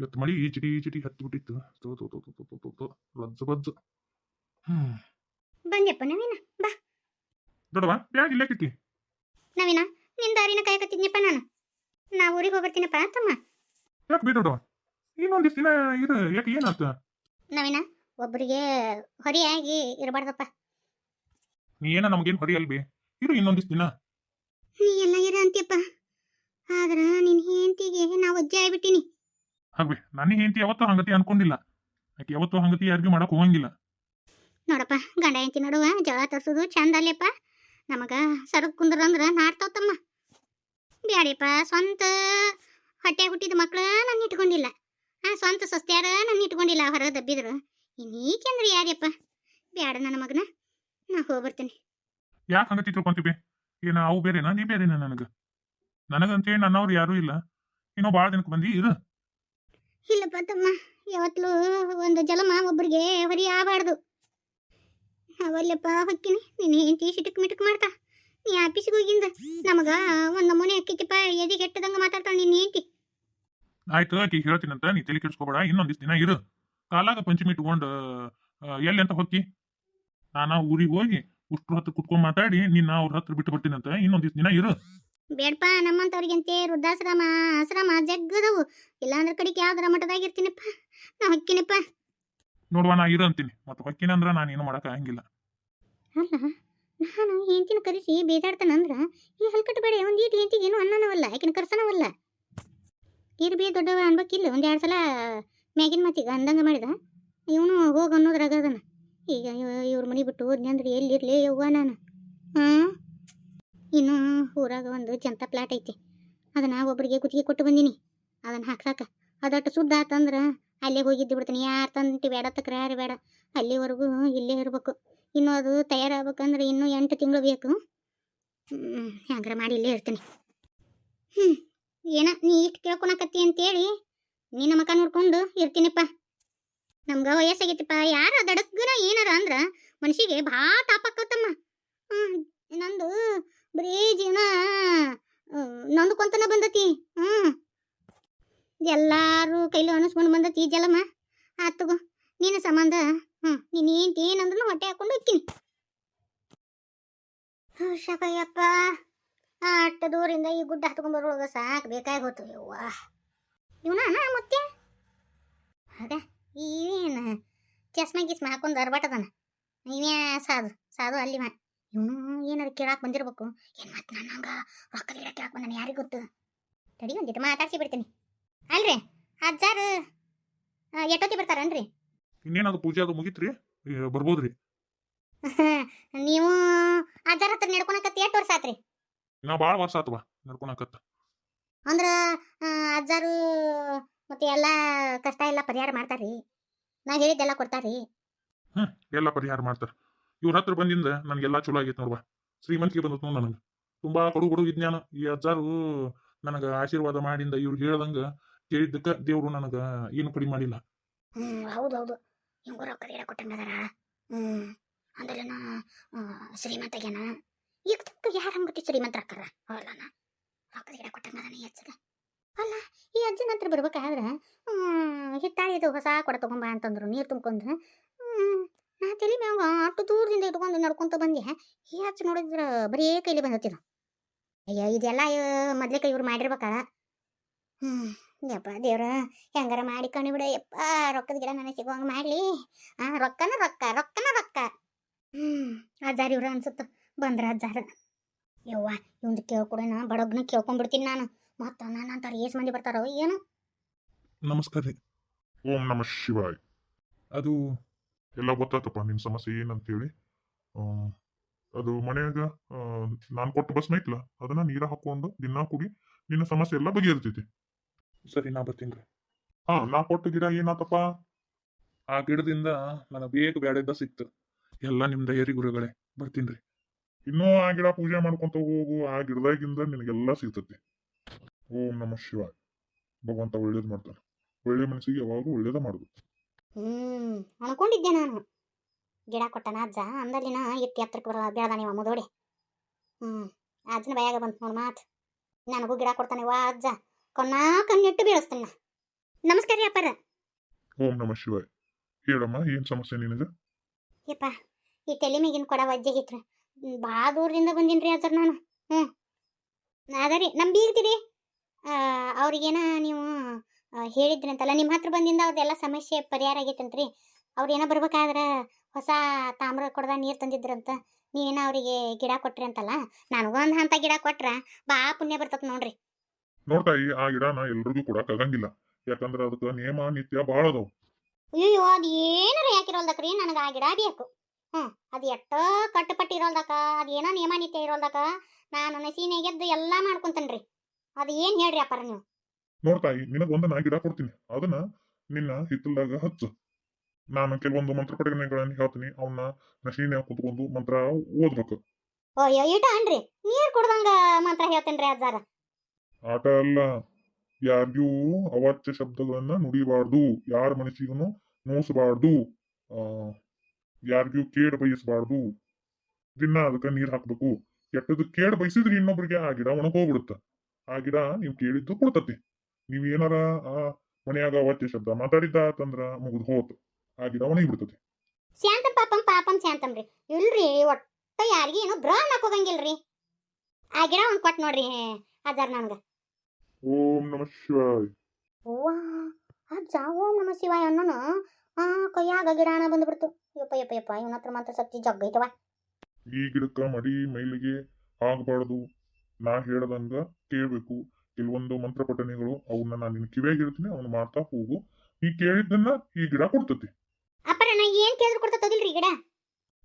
ಇವತ್ತು ಮಳಿ ಚಿಟಿ ಚಿಟಿ ಹತ್ತು ಬಿಟ್ಟಿತ್ತು ತೋ ತೋ ತೋ ತೋ ತೋ ತೋ ತೋ. ರಜ್ಜು ಬಜ್ಜು ಹ್ಮ್. ಬಂದ್ಯಪ್ಪ ನವೀನ? ಬಾ. ದೊಡ್ಡವ ಬ್ಯಾಗ್ ಇಲ್ಲೇ ಕಿಟ್ಟಿ ನವೀನ? ನಿನ್ ದಾರಿನ ಕಾಯಕತ್ತಿದ್ನಪ್ಪ ನಾನು. ನಾ ಊರಿಗೆ ಹೋಗ್ಬರ್ತೀನಪ್ಪ ತಮ್ಮ. ಯಾಕೆ ಬಿ ದೊಡ್ಡವ ಇನ್ನೊಂದಿಷ್ಟು ದಿನ ಇದು ಯಾಕೆ ಏನಾಯ್ತು ನವೀನ? ಒಬ್ಬರಿಗೆ ಹೊರಿಯಾಗಿ ಇರಬಾರ್ದಪ್ಪ. ನೀ ಏನ ನಮಗೇನು ಹೊರಿ ಅಲ್ಬಿ? ಇರು ಇನ್ನೊಂದಿಷ್ಟು ದಿನ. ನೀ ಎಲ್ಲ ಇರ ಅಂತ್ಯಪ್ಪ. ಆದ್ರ ನಿನ್ ಹೆಂಡತಿಗೆ ನಾ ಒಜ್ಜೆ ಆಗ್ಬಿಟ್ಟಿನಿ. ಹಾಗ್ಬಿ ನನ್ನ ಹೆಂಡತಿ ಯಾವತ್ತೂ ಹಂಗತಿ ಅನ್ಕೊಂಡಿಲ್ಲ. ಆಕೆ ಯಾವತ್ತೂ ಹಂಗತಿ ಯಾರಿಗೂ ಮಾಡಕ್ ಹೋಗಂಗಿಲ್ಲ. ನೋಡಪ್ಪ ಗಂಡ ಹೆಂಡತಿ ನಡುವ ಜಗಳ ತರ್ಸೋದು ಚಂದ ಅಲ್ಲಪ್ಪ ನಮಗ ಸರಕ್ ಕುಂದ್ರಂದ್ರ ನಾಡ್ತಾವತ್ತಮ್ಮ ಬ್ಯಾಡಿಯಪ್ಪ ಸ್ವಂತ ಹೊಟ್ಟೆ ಹುಟ್ಟಿದ ಮಕ್ಕಳು ನನ್ನ ಇಟ್ಕೊಂಡಿಲ್ಲ. ಆ ಸ್ವಂತ ಸಸ್ತ್ಯಾರ ನನ್ನ ಇಟ್ಕೊಂಡಿಲ್ಲ ಹೊರಗೆ ದಬ್ಬಿದ್ರು. ಇನ್ನೀಕೆಂದ್ರೆ ಯಾರ್ಯಪ್ಪ? ಬ್ಯಾಡ ನನ್ನ ಮಗನ. ನಾ ಹೋಗ್ಬರ್ತೀನಿ. ಯಾಕೆ ಹಂಗತಿ ತಿಳ್ಕೊಂತೀವಿ? ಏನ ಅವು ಬೇರೆನಾ? ನೀ ಬೇರೆನಾ ನನಗೆ? ನನಗಂತೇಳಿ ನನ್ನವ್ರು ಯಾರೂ ಇಲ್ಲ. ಇನ್ನೂ ಭಾಳ ದಿನಕ್ಕೆ ಬಂದಿ ಇರು. ಇಲ್ಲಪ್ಪ ತಮ್ಮ ಯಾವತ್ತಲೂ ಒಂದು ಜಲಮ ಒಬ್ಬರಿಗೆ ಹೊರಿ ಆಗಬಾರ್ದು ಅವಲ್ಲಪ್ಪ, ಹೊಕ್ಕಿನಿ, ನೀನು ಹೆಂಡತಿ ಸಿಟಕ್ ಮಿಟಕ್ ಮಾಡ್ತಾ. ನೀ ಆಫೀಸಿಗೆ ಹೋಗಿಂದ, ನಮಗ ಒಂದು ನಮೂನೆ ಅಕ್ಕಿತಿಪ್ಪ ಎದಿ ಕೆಟ್ಟದಂಗ ಮಾತಾಡ್ತಾ ನಿನ್ನ ಹೆಂಡತಿ. ಆಯ್ತು, ಆಕಿ ಹೇಳ್ತೀನಂತ, ನೀ ತಲೆ ಕೆಡಿಸ್ಕೋಬೇಡ ಇನ್ನೊಂದಿಷ್ಟು ದಿನ ಇರು. ಕಾಲಾಗ ಪಂಚಮಿ ಇಟ್ಕೊಂಡು ಎಲ್ಲಿ ಅಂತ ಹೊಕ್ಕಿ. ನಾನು ಊರಿಗೆ ಹೋಗಿ ಉಷ್ಟ್ರ ಹತ್ರ ಕುತ್ಕೊಂಡು ಮಾತಾಡಿ, ನಿನ್ನ ಅವ್ರ ಹತ್ರ ಬಿಟ್ಟು ಬರ್ತೀನಂತ ಇನ್ನೊಂದಿಷ್ಟು ದಿನ ಇರು. ಬೇಡಪ್ಪ ನಮ್ಮಂತವ್ರಿಗಂತೆ ವೃದ್ಧಾಶ್ರಮ ಆಶ್ರಮ ಜಗ್ಗದವು. ಇಲ್ಲಾಂದ್ರ ಕಡೆಗೆ ಯಾವ್ದರ ಮಠದಾಗ ಇರ್ತೀನಪ್ಪ ನಾ ಹೊಕ್ಕಿನಪ್ಪ. ನೋಡುವ ನಾ ಇರು ಅಂತೀನಿ. ಮತ್ತೆ ಹೊಕ್ಕಿನ ಅಂದ್ರ ನಾನು ಏನು ಮಾಡಕ ಆಗಂಗಿಲ್ಲ. ಅಲ್ಲ ನಾನು ಹೆಂಡತಿನ ಕರೆಸಿ ಬೇಜಾಡ್ತಾನಂದ್ರ ಈ ಹಲ್ಕಟ್ಟು ಬೇಡ ಒಂದು ಈಟ್ ಹೆಂಡತಿಗೆ ಏನು ಅನ್ನನವಲ್ಲ ಆಕಿನ ಕರ್ಸನವಲ್ಲ. ಇರ್ ಬೇ ದೊಡ್ಡವ ಅನ್ಬೇಕಿಲ್ಲ ಒಂದು ಎರಡು ಸಲ ಮ್ಯಾಗಿನ ಮಾತಿಗೆ ಅಂದಂಗ ಮಾಡಿದ. ಇವನು ಹೋಗ ಅನ್ನೋದ್ರಾಗ ಅದನ. ಈಗ ಇವ್ರ ಮನೆ ಬಿಟ್ಟು ಹೋದ್ನಿ ಅಂದ್ರೆ ಎಲ್ಲಿರ್ಲಿ ಯವ್ವ ನಾನು? ಹಾಂ ಇನ್ನು ಊರಾಗ ಒಂದು ಜಂತ ಪ್ಲಾಟ್ ಐತಿ. ಅದನ್ನ ಒಬ್ಬರಿಗೆ ಗುತ್ತಿಗೆ ಕೊಟ್ಟು ಬಂದೀನಿ. ಅದನ್ನ ಹಾಕ್ಸಾಕ ಅದಟ್ಟು ಸುದ್ದ ಆತಂದ್ರ ಅಲ್ಲೇ ಹೋಗಿದ್ದು ಬಿಡ್ತೀನಿ. ಯಾರು ತಂದು ಬೇಡ, ತಕ್ರಾರು ಬೇಡ. ಅಲ್ಲಿವರೆಗೂ ಇಲ್ಲೇ ಇರ್ಬೇಕು. ಇನ್ನು ಅದು ತಯಾರಾಗ್ಬೇಕಂದ್ರೆ ಇನ್ನೂ ಎಂಟು ತಿಂಗಳು ಬೇಕು. ಹ್ಯಾಂಗ್ರ ಮಾಡಿ ಇಲ್ಲೇ ಇರ್ತೀನಿ. ಹ್ಞೂ ಏನ ನೀ ಇಷ್ಟು ಕೇಳ್ಕೊಳಕತ್ತಿ ಅಂತೇಳಿ ನಿನ್ನ ಮಕ ನೋಡ್ಕೊಂಡು ಇರ್ತೀನಿಪ್ಪ. ನಮ್ಗೆ ವಯಸ್ಸಾಗೈತಿಪ್ಪ. ಯಾರು ದಡಗ್ಗನ ಏನಾರ ಅಂದ್ರೆ ಮನುಷ್ಯಗೆ ಭಾಳ ತಾಪಕ್ಕತ್ತಮ್ಮ ಹ್ಞೂ ನಂದು ಬರೀ ಜೀವನ ನಂದುಕೊಂತನ ಬಂದತಿ. ಹ್ಞೂ ಎಲ್ಲಾರು ಕೈಲಿ ಅನಿಸ್ಕೊಂಡು ಬಂದತಿ ಜಲಮ್ಮ ಆತಗೋ ನಿನ್ನ ಸಂಬಂಧ ಹ್ಞೂ ನೀನು ಏನು ಏನಂದ್ರೂ ಹೊಟ್ಟೆ ಹಾಕೊಂಡು ಹೋಗ್ತೀನಿ. ಶಕಯ್ಯಪ್ಪ ಅಷ್ಟು ದೂರಿಂದ ಈ ಗುಡ್ಡ ಹತ್ಕೊಂಡ್ ಬರೋಳಗ ಸಾಕು ಬೇಕಾಗಿ ಹೋತು ಯವ್ವ. ಇವನ ಮತ್ತೆ ಅದ ಏನು ಚಸ್ಮಾ ಗಿಸ್ಮ ಹಾಕೊಂಡು ಅರ್ಬಾಟದನ ಇವೇ ಸಾಧು ಸಾಧು ಅಲ್ಲಿ ಮಾ ಇವನು ಏನಾರು ಕೇಳಾಕ್ ಬಂದಿರ್ಬೇಕು. ಏನು ಮತ್ತೆ ನಾನು ಹಂಗ ರೊಕ್ಕ ಗಿಡ ಕೇಳಾಕ್ ನಾನು ಯಾರಿಗೆ ಗೊತ್ತು? ತಡಿ ಒಂದಿಟ್ಟು ಮಾತಾಡ್ಸಿ ಬಿಡ್ತೀನಿ. ಅಲ್ರಿ ಅಜ್ಜಾರು ಎಷ್ಟೊತ್ತಿ ಬರ್ತಾರನ್ರಿ? ಇನ್ನೇನದು ಪೂಜೆ ಅದು ಮುಗಿತ್ರಿ? ಬರ್ಬೋದ್ರಿ. ನೀವು ಅಜ್ಜಾರ ಹತ್ರ ನಡ್ಕೊಳಕತ್ತ ಎಷ್ಟು ವರ್ಷ ಆತ್ರಿ? ನಾ ಭಾಳ ವರ್ಷ ಆತವ ನಡ್ಕೊಳಕತ್ತ. ಅಂದ್ರ ಅಜ್ಜಾರು ಮತ್ತೆ ಎಲ್ಲ ಕಷ್ಟ ಎಲ್ಲ ಪರಿಹಾರ ಮಾಡ್ತಾರ್ರಿ. ನಾ ಹೇಳಿದ್ದೆಲ್ಲ ಕೊಡ್ತಾರ್ರಿ. ಎಲ್ಲ ಪರಿಹಾರ ಮಾಡ್ತಾರ. ಇವ್ರ ಹತ್ರ ಬಂದಿಂದ ನನಗೆಲ್ಲ ಚಲೋ ಆಗೈತೆ ನೋಡ್ಬಾ ಶ್ರೀಮಂತಿಗೆ ಬಂದಿತ್ತು ನೋಡ್ ನನಗೆ. ತುಂಬಾ ಕಡು ಬಡು ವಿಜ್ಞಾನ. ಈ ಅಜ್ಜಾರು ನನಗ ಆಶೀರ್ವಾದ ಮಾಡಿಂದ ಇವ್ರು ಹೇಳ್ದಂಗ ಕೇಳಿದ್ದಕ್ಕ ದೇವ್ರು ನನಗ ಏನು ಕಡಿಮೆ ಮಾಡಿಲ್ಲ. ಹ್ಮ್, ಹೌದೌದು. ಹಿಂಗೂ ರೊಕ್ಕ ಗಿಡ ಕೊಟ್ಟಂಗದಾರ? ಹ್ಮ್, ಅಂದ್ರೇನ ಶ್ರೀಮಂತಗ್ಯಾನ ಈಗ ತಕ್ಕ ಯಾರ ಹಂಗತಿ ಶ್ರೀಮಂತ ಅಕ್ಕಾರ? ಅಲ್ಲನ ರೊಕ್ಕ ಗಿಡ ಅಲ್ಲ, ಈ ಅಜ್ಜನ ಹತ್ರ ಬರ್ಬೇಕಾದ್ರ ಹಿತ್ತಾಳಿದು ಹೊಸ ಕೊಡ ತಗೊಂಬ ಅಂತಂದ್ರು, ನೀರು ತುಂಬ್ಕೊಂಡು. ತಲೆ ಮ್ಯಾಗ ಅಷ್ಟು ದೂರದಿಂದ ಇಟ್ಕೊಂಡು ನಡ್ಕೊಂತ ಬಂದೆ ಈ ಹಚ್ಚಿ ನೋಡಿದ್ರ ಬರೀ ಕೈಲಿ ಬಂದತ್ತಿನ ಅಯ್ಯ ಇದೆಲ್ಲ ಮೊದ್ಲೇ ಕೈ ಇವ್ರು ಮಾಡಿರ್ಬೇಕಲ್ಲ. ಹ್ಮ್ ಯಪ್ಪ ದೇವ್ರ ಹೆಂಗಾರ ಮಾಡಿ ಕಣಿ ಬಿಡ. ಯಪ್ಪ ರೊಕ್ಕದ ಗಿಡ ನನಗೆ ಸಿಗುವಂಗ ಮಾಡಲಿ. ಆ ರೊಕ್ಕನ ರೊಕ್ಕ ರೊಕ್ಕನ ರೊಕ್ಕ. ಹ್ಞೂ ಅಜ್ಜಾರ ಇವ್ರ ಅನ್ಸುತ್ತ ಬಂದ್ರ ಅಜ್ಜಾರ. ಯವ್ವ ಇವಂದು ಕೇಳ್ಕೊಡೋಣ ಬಡಗ್ನ ಕೇಳ್ಕೊಂಡ್ಬಿಡ್ತೀನಿ ನಾನು. ಮತ್ತ ನಾನು ಅಂತಾರೆ ಏಸ್ ಮಂದಿ ಬರ್ತಾರೋ ಏನು? ನಮಸ್ಕಾರ ರೀ. ಓಂ ನಮ ಶಿವಾಯ್. ಅದು ಎಲ್ಲ ಗೊತ್ತಾತಪ್ಪ ನಿಮ್ಮ ಸಮಸ್ಯೆ ಏನಂತೇಳಿ. ಹೇಳಿ ಅದು ಮನೆಯಾಗ ನಾನು ಕೊಟ್ಟ ಬಸ್ ಐತ್ಲ ಅದನ್ನ ನೀರ ಹಾಕೊಂಡು ದಿನಾ ಕುಡಿ ನಿನ್ನ ಸಮಸ್ಯೆ ಎಲ್ಲ ಬಗೆಹರಿತೈತಿ. ಸರಿ ನಾ ಬರ್ತೀನಿ ಹಾ ನಾ ಕೊಟ್ಟ ಗಿಡ ಏನಾತಪ್ಪ? ಆ ಗಿಡದಿಂದ ನನಗೆ ಬೇಗ ಬ್ಯಾಡಿದ್ದ ಸಿಕ್ತು ಎಲ್ಲ ನಿಮ್ಮ ದಯರಿ ಗುರುಗಳೇ ಬರ್ತೀನಿ ಇನ್ನೂ ಆ ಗಿಡ ಪೂಜೆ ಮಾಡ್ಕೊಂತ ಹೋಗು ಆ ಗಿಡದಾಗಿಂದ ನಿನಗೆಲ್ಲ ಸಿಗ್ತತಿ. ಓಂ ನಮ ಶಿವ ಭಗವಂತ ಒಳ್ಳೇದ್ ಮಾಡ್ತಾನೆ. ಒಳ್ಳೆ ಮನಸ್ಸಿಗೆ ಯಾವಾಗಲೂ ಒಳ್ಳೇದ ಮಾಡುದು ಹ್ಮ್ ಅನ್ಕೊಂಡಿದ್ದೆ ನಾನು. ಗಿಡ ಕೊಟ್ಟನ ಅಜ್ಜ ಅಂದಲ್ಲಿನ ಇಟ್ಟು ಹತ್ರಕ್ಕೆ ಬರ ಬೆಳೆದ ನೀವು ಮುದೋಡಿ. ಹ್ಮ್ ಅಜ್ಜನ ಬಯಾಗ ಬಂತು ನೋಡು ಮಾತು. ನನಗೂ ಗಿಡ ಕೊಡ್ತಾನೆ ವಾ ಅಜ್ಜ. ಕೊನ್ನಾ ಕಣ್ಣಿಟ್ಟು ಬೀಳಿಸ್ತಾನೆ. ನಮಸ್ಕಾರ ರೀ ಅಪ್ಪಾರ. ಓಂ ನಮ ಶಿವಾಯ್. ಹೇಳಮ್ಮ ಏನ್ ಸಮಸ್ಯೆ ನಿನಗ? ಯಪ್ಪ ಈ ತಲೆ ಮೇಗಿನ ಕೊಡ ವಜ್ಜಾಗಿತ್ರ ಭಾಳ ದೂರದಿಂದ ಬಂದಿನ್ರಿ ಅಜ್ಜರ್ ನಾನು. ಹ್ಞೂ ಅದರಿ ನಮ್ಮ ಬೀಗ್ತೀರಿ. ಅವ್ರಿಗೇನ ನೀವು ಹೇಳಿದ್ರಂತಲ್ಲ ನಿಮ್ಮ ಹತ್ರ ಬಂದಿಂದ ಅವ್ರದ್ದೆಲ್ಲ ಸಮಸ್ಯೆ ಪರಿಹಾರ ಆಗೈತಂತ್ರಿ. ಅವ್ರೇನೋ ಬರ್ಬೇಕಾದ್ರೆ ಹೊಸ ತಾಮ್ರ ಕೊಡದ ನೀರು ತಂದಿದ್ರಂತ ನೀವೇನೋ ಅವರಿಗೆ ಗಿಡ ಕೊಟ್ರಿ ಅಂತಲ್ಲ? ಒಂದ್ ಹಂತ ಗಿಡ ಕೊಟ್ರ ಬಾ ಪುಣ್ಯ ಬರ್ತತ್ ನೋಡ್ರಿ. ನೋಡ್ತಾಯಿ ಆ ಗಿಡನ ಎಲ್ರಿಗೂ ಕೊಡಕ್ ಆಗಂಗಿಲ್ಲ. ಯಾಕಂದ್ರ ಅದಕ್ಕೆ ನಿಯಮ ನಿತ್ಯ ಬಾಳ ಅದಾವ. ಅಯ್ಯೋ ಅದು ಏನಾರ ಯಾಕಿರೋಲ್ದಕ್ರಿ? ನನಗೆ ಆ ಗಿಡ ಬೇಕು. ಹ್ಞೂ ಅದು ಎಷ್ಟೋ ಕಟ್ಟುಪಟ್ಟು ಇರೋಲ್ದಕ ಅದು ಏನೋ ನಿಯಮ ನಿತ್ಯ ಇರೋಲ್ದಕ ನಾನು ನಸೀನೆಗೆದ್ದು ಎಲ್ಲ ಮಾಡ್ಕೊಂತನ್ರಿ. ಅದು ಏನು ಹೇಳ್ರಿ ಅಪ್ಪಾರ ನೀವು? ನೋಡ್ತಾಯಿ ನಿನಗ ನಾ ಗಿಡ ಕೊಡ್ತೀನಿ. ಅದನ್ನ ನಿನ್ನ ಹಿತ್ತಲ್ದಾಗ ಹಚ್ಚು. ನಾನು ಕೆಲವೊಂದು ಮಂತ್ರ ಪಠಣೆಗಳನ್ನ ಹೇಳ್ತೀನಿ. ಅವನ್ನ ನಶೀನ್ಯಾಗ ಕುತ್ಕೊಂಡು ಮಂತ್ರ ಓದ್ಬೇಕು. ಅಯ್ಯೋ ನೀರು ಕುಡ್ದಂಗ ಮಂತ್ರ ಹೇಳ್ತೇನ್ರಿ ಅಜ್ಜಾರ. ಆಟ ಅಲ್ಲ. ಯಾರಿಗೂ ಅವಾಚ್ಯ ಶಬ್ದಗಳನ್ನ ನುಡಿಬಾರ್ದು. ಯಾರ ಮನಸ್ಸಿಗೂ ನೋಸಬಾರ್ದು. ಆ ಯಾರಿಗೂ ಕೇಡ್ ಬಯಸಬಾರ್ದು. ದಿನ ಅದಕ್ಕೆ ನೀರ್ ಹಾಕ್ಬೇಕು. ಕೆಟ್ಟದ್ದು ಕೇಡ್ ಬಯಸಿದ್ರೆ ಇನ್ನೊಬ್ರಿಗೆ ಆ ಗಿಡ ಒಣಗೋಗ್ಬಿಡುತ್ತ. ಆ ಗಿಡ ನೀವು ಕೇಳಿದ್ದು ಕೊಡ್ತತಿ. ನೀವ್ ಏನಾರ ಆ ಮನ್ಯಾಗ ಅವಾಚ್ಯ ಶಬ್ದ ಮಾತಾಡಿದ್ದ ಅಂತಂದ್ರ ಮುಗಿದು ಹೋತು. ಆ ಗಿಡ ಒಣಗಿ ಬಿಡ್ತತಿ. ಶಾಂತಂ ಪಾಪಂ ಪಾಪಂ ಶಾಂತಂ ರೀ ಇಲ್ರಿ ಒಟ್ಟ ಯಾರಿಗೆ ಏನು ಬ್ರಾ ಹಾಕೋಗಂಗಿಲ್ರಿ ಆ ಗಿಡ ಒಂದು ಕೊಟ್ಟು ನೋಡ್ರಿ ಅದರ ನನ್ಗ. ಓಂ ನಮ ಶಿವಾಯ್. ಓವಾ ಅಜ್ಜ ಓಂ ನಮ ಶಿವಾಯ ಅನ್ನೋನು ಆ ಕೈಯಾಗ ಗಿಡಾಣ ಬಂದ್ಬಿಡ್ತು. ಯಪ್ಪ ಯಪ್ಪ ಯಪ್ಪ ಇವನ ಹತ್ರ ಮಾತ್ರ ಸತ್ತಿ ಜಗ್ಗೈತವ ಈ ಗಿಡಕ್ಕ ಮಡಿ ಮೈಲಿಗೆ ಆಗ್ಬಾರ್ದು. ನಾ ಹೇಳದಂಗ ಕೇಳ್ಬೇಕು. ಕೆಲವೊಂದು ಮಂತ್ರ ಪಠಣೆಗಳು ಅವನ್ನ ನಾನು ನಿನ್ ಕಿವಿಯಾಗಿ ಹೇಳ್ತೀನಿ ಅವನ್ನ ಮಾಡ್ತಾ ಹೋಗು. ಈ ಕೇಳಿದ್ದನ್ನ ಈ ಗಿಡ ಕೊಡ್ತತಿ. ಅಪ್ಪರಣ್ಣ ಏನ್ ಕೇಳಿದ್ರು ಕೊಡ್ತದಿಲ್ರಿ ಗಿಡ?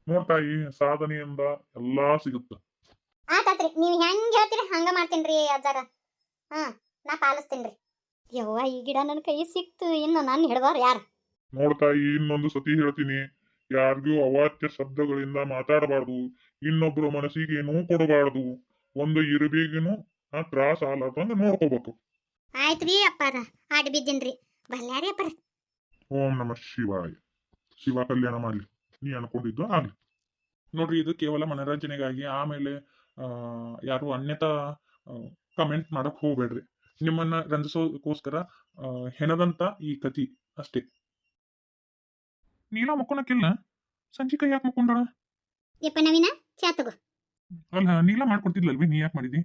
ನೋಡ್ತಾಯಿ ಸಾಧನೆಯಿಂದ ಎಲ್ಲಾ ಸಿಗುತ್ತ. ಆತಾತ್ರಿ ನೀವ್ ಹೆಂಗ್ ಹೇಳ್ತೀರಿ ಹಂಗ ಮಾಡ್ತೇನ್ರಿ ಅಜ್ಜಾರ. ಹಾ ನಾ ಪಾಲಿಸ್ತೇನ್ರಿ. ಯವ್ವ ಈ ಗಿಡ ನನ್ನ ಕೈ ಸಿಕ್ತು ಇನ್ನು ನಾನು ಹಿಡ್ದವ್ರ ಯಾರು? ನೋಡ್ತಾಯಿ ಇನ್ನೊಂದು ಸತಿ ಹೇಳ್ತೀನಿ ಯಾರಿಗೂ ಅವಾಚ್ಯ ಶಬ್ದಗಳಿಂದ ಮಾತಾಡಬಾರ್ದು ಇನ್ನೊಬ್ರು ಮನಸ್ಸಿಗೆ ಏನೂ ಕೊಡಬಾರ್ದು ಒಂದು ಇರುಬೇಗೇನು ಆ ತ್ರಾಸ ಆಲಾರ್ದಂಗ ನೋಡ್ಕೋಬೇಕು. ಆಯ್ತ್ರಿ ಅಪ್ಪಾರ ಆಡಿ ಬಿದ್ದೀನ್ರಿ. ಬಲ್ಲಾರಿ ಅಪ್ಪಾರ. ಓಂ ನಮ ಶಿವಾಯ. ಶಿವ ಕಲ್ಯಾಣ ಮಾಡಲಿ. ನೀ ಅನ್ಕೊಂಡಿದ್ದು ಆಗ್ಲಿ. ನೋಡ್ರಿ ಇದು ಕೇವಲ ಮನರಂಜನೆಗಾಗಿ ಆಮೇಲೆ ಯಾರು ಅನ್ಯತಾ ಕಮೆಂಟ್ ಮಾಡಕ್ ಹೋಗ್ಬೇಡ್ರಿ. ನಿಮ್ಮನ್ನ ರಂಜಿಸೋಕೋಸ್ಕರ ಹೆಣದಂತ ಈ ಕತಿ ಅಷ್ಟೇ. ನೀಲ ಮಕ್ಕೊಳಕ್ಕಿಲ್ಲ ಸಂಜೆ ಕೈ ಯಾಕೆ ಮಕ್ಕೊಂಡಳ? ಯಪ್ಪ ನವೀನ ಚಾ ತಗೋ. ಅಲ್ಲ ನೀಲ ಮಾಡ್ಕೊಡ್ತಿದ್ಲಲ್ವಿ? ನೀ ಯಾಕೆ ಮಾಡಿದಿ?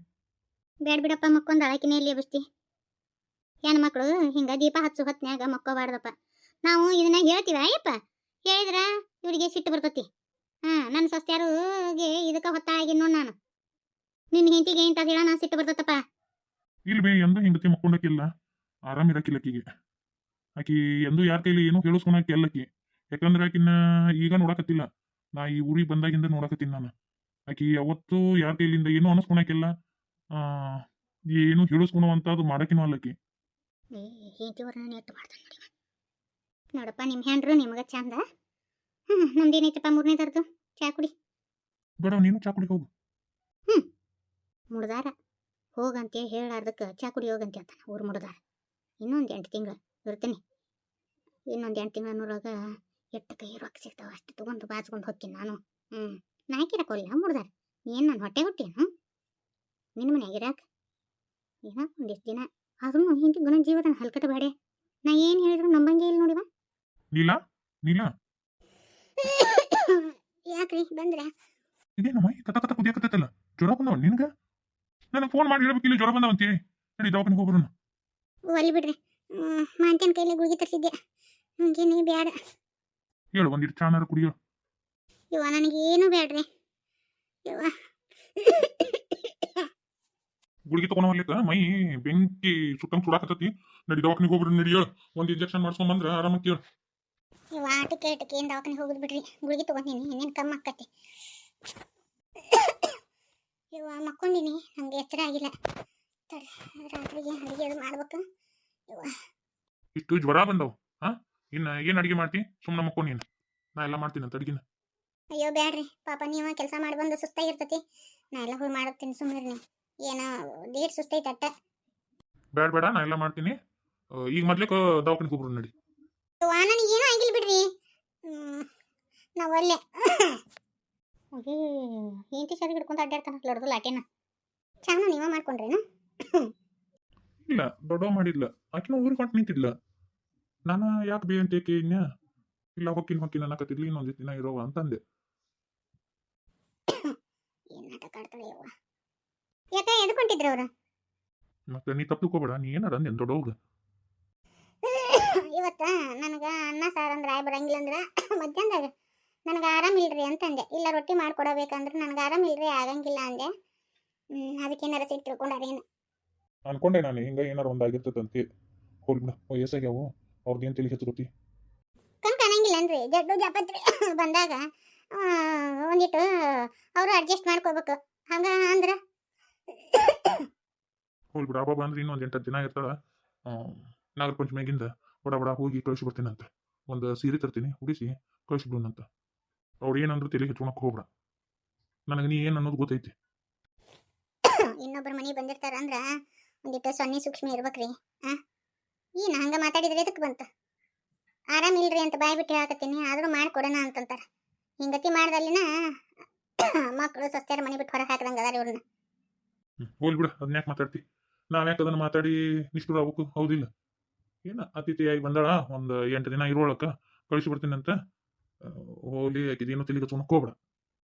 ಬ್ಯಾಡ್ ಬಿಡಪ್ಪ, ಮಕ್ಕೊಂದು ಅಳಕಿನೇ ಇಲ್ಲಿ ಬಸ್ತಿ ಹೆಣ್ಮಕ್ಳು ಹಿಂಗ ದೀಪ ಹಚ್ಚು ಹೊತ್ನ್ಯಾಗ ಮಕ್ಕೋಬಾರ್ದಪ್ಪ. ನಾವು ಇದನ್ನ ಹೇಳ್ತೀವ, ಅಯ್ಯಪ್ಪ. ಹೇಳಿದ್ರ ಇವ್ರಿಗೆ ಸಿಟ್ಟು ಬರ್ತತಿ. ಹಾ ನನ್ನ ಇದಕ್ಕ ಹೊತ್ತಾಗಿ ನೋಡ್ ನಾನು. ನಿನ್ನ ಹೆಂಡತಿಗೆ ಇಂಥ ಹೇಳ ನಾ ಸಿಟ್ಟು ಬರ್ತತಪ್ಪ. ಇಲ್ವೇ ಎಂದು ಹಿಂಗತಿ ಮಕ್ಕೊಂಡಕ್ಕಿಲ್ಲ ಆರಾಮ್ ಇರಕ್ಕಿಲ್ಲ ಆಕಿಗೆ ಆಕಿ ಎಂದು ಯಾರ ಕೈಲಿ ಏನು ಹೇಳಿಸ್ಕೊಳಕ್ಕೆ ಆಕಿ ಯಾಕಂದ್ರೆ ಆಕಿನ ಈಗ ನೋಡಕತ್ತಿಲ್ಲ. ನಾ ಈ ಊರಿಗೆ ಬಂದಾಗಿಂದ ನೋಡಕತ್ತೀನಿ ನಾನು. ಆಕಿ ಯಾವತ್ತೂ ಯಾರ ಕೈಲಿಂದ ಏನು ಅನಿಸ್ಕೊಳಕ್ಕಿಲ್ಲ ಏನು ನೆಟ್ಟು ಮಾಡ್ತಾನೆ ನೋಡಿ ನೋಡಪ್ಪ ನಿಮ್ಮ ಹೆಂಡ್ರು ನಿಮಗೆ ಚಂದ. ಹ್ಞೂ ನಮ್ದೇನೈತಪ್ಪ ಮೂರನೇ ತರದು ಚಾ ಕುಡಿ. ಬೇಡ ನೀನು ಚಾ ಕುಡಿ ಹೋಗು. ಮುಡ್ದಾರ. ಹೋಗಂತೆ ಹೇಳಾರ್ದಕ್ಕೆ ಚಾ ಕುಡಿ ಹೋಗಂತೆ ಹೇಳ್ತಾನೆ ಊರು ಮುಡ್ದಾರ. ಇನ್ನೊಂದು ಎಂಟು ತಿಂಗಳು ಇರ್ತೀನಿ. ಇನ್ನೊಂದು ಎಂಟು ತಿಂಗಳನ್ನೂರಾಗ ಎಷ್ಟು ಕೈ ರೊಕ್ಕ ಸಿಗ್ತಾವ ಅಷ್ಟು ತೊಗೊಂಡು ಬಾಚ್ಕೊಂಡು ಹೋಗ್ತೀನಿ ನಾನು. ಹ್ಞೂ ಕೊಲ್ಲ ಮುಡ್ದಾರ. ಏನು ನಾನು ಹೊಟ್ಟೆ ಹುಟ್ಟೇನು? ನಿನ್ನ ಮನ್ಯಾಗ ಇರಾಕ? ಏನೋ ಒಂದಿಷ್ಟು ದಿನ ಆದ್ರೂ ಹಿಂಗೆ ಗುಣ ಜೀವದ ಹಲ್ಕಟ ಬಾಡೆ ನಾ ಏನು ಹೇಳಿದ್ರು ನಂಬಂಗೆ ಇಲ್ಲ ನೋಡಿವ? ನೀಲಾ ನೀಲಾ. ಯಾಕ್ರಿ ಬಂದ್ರ? ಇದೇನಮ್ಮ ಈ ಕತ ಕಥ ಕುದಿಯಕತ್ತೈತಲ್ಲ ಜ್ವರ ಬಂದವ ನಿನ್ಗ? ನನಗೆ ಫೋನ್ ಮಾಡಿ ಹೇಳ್ಬೇಕಿಲ್ಲ ಜ್ವರ ಬಂದವ ಅಂತೇಳಿ ನಡಿ ದವಾಖಾನೆ ಹೋಗ್ಬರೋಣ ಒಲ್ಲಿ ಬಿಡ್ರಿ. ಮಾಂತೇನ ಕೈಲಿ ಗುಳಿಗೆ ತರಿಸಿದ್ದೆ ಹಿಂಗೇನು ಬೇಡ ಹೇಳು ಒಂದಿಟ್ಟು ಚಾನಾರ ಕುಡಿಯೋ. ಇವ ನನಗೇನು ಬೇಡ್ರಿ ಇವ ಗುಳಿಗೆ ತಗೊಂಡ್ ಹೋಗ್ಲಿಕ್ಕ? ಮೈ ಬೆಂಕಿ ಸುಟ್ಟಂಗ್ ಸುಡಾಕತ್ತತಿ. ನಡಿ ದವಾಖಾನಿಗೆ ಹೋಗ್ಬಿಡ್ರಿ ನಡಿ ಹೇಳ. ಒಂದ್ ಇಂಜೆಕ್ಷನ್ ಮಾಡ್ಸ್ಕೊಂಡ್ ಬಂದ್ರ ಆರಾಮ ಕೇಳು. ಇವ ಆಟಕ್ಕೆ ಆಟಕ್ಕೆ ಏನ್ ದವಾಖಾನೆ ಹೋಗುದು ಬಿಡ್ರಿ. ಗುಳಿಗೆ ತಗೊಂಡಿನಿ ಇನ್ನೇನು ಕಮ್ಮಿ ಆಕತಿ ಇವ ಮಕ್ಕೊಂಡಿನಿ ನಂಗೆ ಎಚ್ಚರ ಆಗಿಲ್ಲ. ರಾತ್ರಿಗೆ ಅಡಿಗೆ ಅದು ಮಾಡ್ಬೇಕು. ಇವ ಇಷ್ಟು ಜ್ವರ ಬಂದವು ಹಾ? ಇನ್ನ ಏನ್ ಅಡಿಗೆ ಮಾಡ್ತಿ? ಸುಮ್ಮನೆ ಮಕ್ಕೊಂಡ್ ನೀನು ನಾ ಎಲ್ಲ ಮಾಡ್ತೀನಿ ಅಂತ ಅಡಿಗೆನ. ಅಯ್ಯೋ ಬ್ಯಾಡ್ರಿ. ಪಾಪ ನೀವ ಕೆಲಸ ಮಾಡಿ ಬಂದು ಸುಸ್ತಾಗಿರ್ತತಿ. ನಾ ಎಲ್ಲ ಹೋಗಿ ಮಾಡತ್ತೀನಿ ಸುಮ್ಮನೆ ಏನೋ ಡೇಟ್ ಸುಸ್ತೈತೆ ಅಟ್ಟ ಬೇಡ ಬೇಡ ನಾ ಎಲ್ಲ ಮಾಡ್ತೀನಿ. ಈಗ ಮೊದ್ಲೇ ದವಾಖಾನಿಗೆ ಹೋಗ್ಬಿಡು ನಡಿ. ನನಗೆ ಏನೂ ಆಗಿಲ್ಲ ಬಿಡ್ರಿ. ನಾವು ಅಲ್ಲೇ. ಅದೇ ಹೆಂಡತಿ ಸರಿ ಹಿಡ್ಕೊಂಡು ಅಡ್ಡಾಡ್ತಾನ ಲಡ್ದು ಲಾಟೇನ ಚಾನು ನೀವ ಮಾಡ್ಕೊಂಡ್ರೇನು? ಇಲ್ಲ ದೊಡ್ಡವ ಮಾಡಿಲ್ಲ ಆಕಿನ ಊರಿಗೆ ಹೊಂಟು ನಿಂತಿಲ್ಲ ನಾನು ಯಾಕೆ ಬೇ ಅಂತ ಇಲ್ಲ ಹೊಕ್ಕಿನ ಹೊಕ್ಕಿನ ಅನ್ನಕತ್ತಿದ್ಲಿ ಇನ್ನೊಂದು ದಿನ ಇರೋವ ಅಂತಂದೆ ಏನ್ ನಾಟಕ ಆಡ್ತಾಳೆ ಯವ್ವ ಯಾಕ ಎದ್ಕೊಂಡಿದ್ರು ಅವ್ರು? ಮತ್ತೆ ನೀ ತಪ್ಪು ತಿಳ್ಕೊಬೇಡ ನೀ ಏನಾರ ಅಂದೆ ದೊಡ್ಡ ಹೋಗ ಇವತ್ತ? ನನಗ ಅನ್ನ ಸಾರು ಅಂದ್ರೆ ಆಯ್ ಬರಂಗಿಲ್ಲ ಅಂದ್ರ ಮಧ್ಯಾಹ್ನದಾಗ ನನಗೆ ಆರಾಮಿಲ್ರಿ ಅಂತಂದೆ. ಇಲ್ಲ ರೊಟ್ಟಿ ಮಾಡ್ಕೊಡಬೇಕಂದ್ರೆ ನನಗೆ ಆರಾಮಿಲ್ರಿ ಆಗಂಗಿಲ್ಲ ಅಂದೆ. ಅದಕ್ಕೆ ಏನಾರ ಸಿಟ್ಟು ತಿಳ್ಕೊಂಡಾರೇನು? ಅನ್ಕೊಂಡೆ ನಾನು ಹಿಂಗ ಏನಾರ ಒಂದ್ ಆಗಿರ್ತದಂತೆ. ಬಿಡ ವಯಸ್ಸಾಗ್ಯಾವು ಏನು ತಲೆ ತಿಳಿಸ ಕಣ್ ಕಾಣಂಗಿಲ್ಲನ್ರಿ ಜಡ್ಡು ಜಾಪತ್ರಿ ಬಂದಾಗ ಒಂದಿಟ್ಟು ಅವರು ಅಡ್ಜಸ್ಟ್ ಮಾಡ್ಕೋಬೇಕು. ಹಂಗ ಅಂದ್ರ? ಹೋಗ್ಲಿ ಬಿಡ, ಹಬ್ಬ ಬಂದ್ರೆ ಇನ್ನೊಂದು ಎಂಟತ್ತು ದಿನ ಇರ್ತಾಳ ನಾಗರ ಪಂಚಮಿಗಿಂದ ಬಡ ಬಡ ಹೋಗಿ ಕಳಿಸಿ ಬರ್ತೀನಂತ ಒಂದು ಸೀರೆ ತರ್ತೀನಿ ಹುಡಿಸಿ ಕಳಿಸಿ ಬಿಡೋಣಂತ ಅವ್ರು ಏನಂದ್ರು ತಲೆ ಹಚ್ಕೊಳಕ್ ಹೋಗ್ರ ನನಗೆ ನೀ ಏನು ಅನ್ನೋದು ಗೊತ್ತೈತಿ. ಇನ್ನೊಬ್ರ ಮನೆ ಬಂದಿರ್ತಾರ ಅಂದ್ರ ಒಂದಿಟ್ಟು ಸೊನ್ನೆ ಸೂಕ್ಷ್ಮ ಇರ್ಬೇಕ್ರಿ. ಆ? ಏನ್ ಹಂಗ ಮಾತಾಡಿದ್ರೆ ಬಂತ? ಬಂತು ಆರಾಮಿಲ್ರಿ ಅಂತ ಬಾಯ್ ಬಿಟ್ಟು ಹೇಳಕತ್ತೀನಿ, ಆದ್ರೂ ಮಾಡ್ಕೊಡೋಣ ಅಂತಂತಾರ. ಹಿಂಗತಿ ಮಾಡ್ದಲ್ಲಿನ ಮಕ್ಕಳು ಸಸ್ತ್ಯಾರ ಮನೆ ಬಿಟ್ಟು ಹೊರಗೆ ಹಾಕದಂಗ ಅದಾರ ಇವ್ರನ್ನ. ಹ್ಮ್, ಬಿಡು ಅದನ್ನ ಯಾಕೆ ಮಾತಾಡ್ತಿ? ನಾನು ಯಾಕೆ ಅದನ್ನ ಮಾತಾಡಿ ನಿಷ್ಠುರ ಆಗ್ಬೇಕು ಹೌದಿಲ್ಲ. ಏನ ಅತಿಥಿಯಾಗಿ ಬಂದಾಳ ಒಂದು ಎಂಟು ದಿನ ಇರೋಳಕ್ಕ ಕಳಿಸಿ ಬಿಡ್ತೀನಿ ಅಂತ ಹೋಗ್ಲಿ ಆಕಿದೇನು ತಲೆಗೆ ಹಚ್ಕೊಳಕ್ ಹೋಗ್ಬೇಡ.